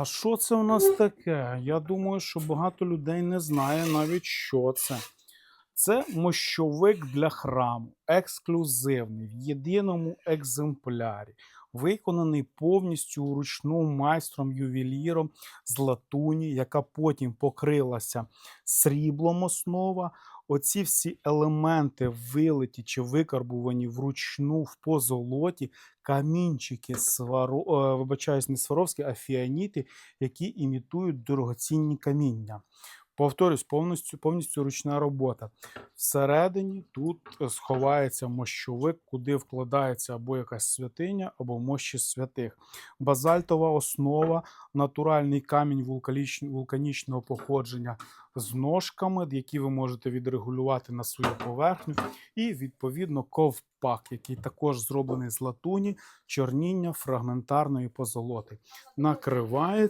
А що це у нас таке? Я думаю, що багато людей не знає навіть, що це. Це мощовик для храму, ексклюзивний, в єдиному екземплярі, виконаний повністю вручну майстром-ювеліром з латуні, яка потім покрилася сріблом основа. Оці всі елементи вилиті чи викарбувані вручну в позолоті, камінчики, сваро... е, вибачаюсь, не сваровські, а фіаніти, які імітують дорогоцінні каміння. Повторюсь, повністю, повністю ручна робота. Всередині тут е, сховається мощовик, куди вкладається або якась святиня, або мощі святих. Базальтова основа, натуральний камінь вулканіч- вулканічного походження з ножками, які ви можете відрегулювати на свою поверхню. І відповідно ковпак, який також зроблений з латуні, чорніння фрагментарної позолоти. Накривається.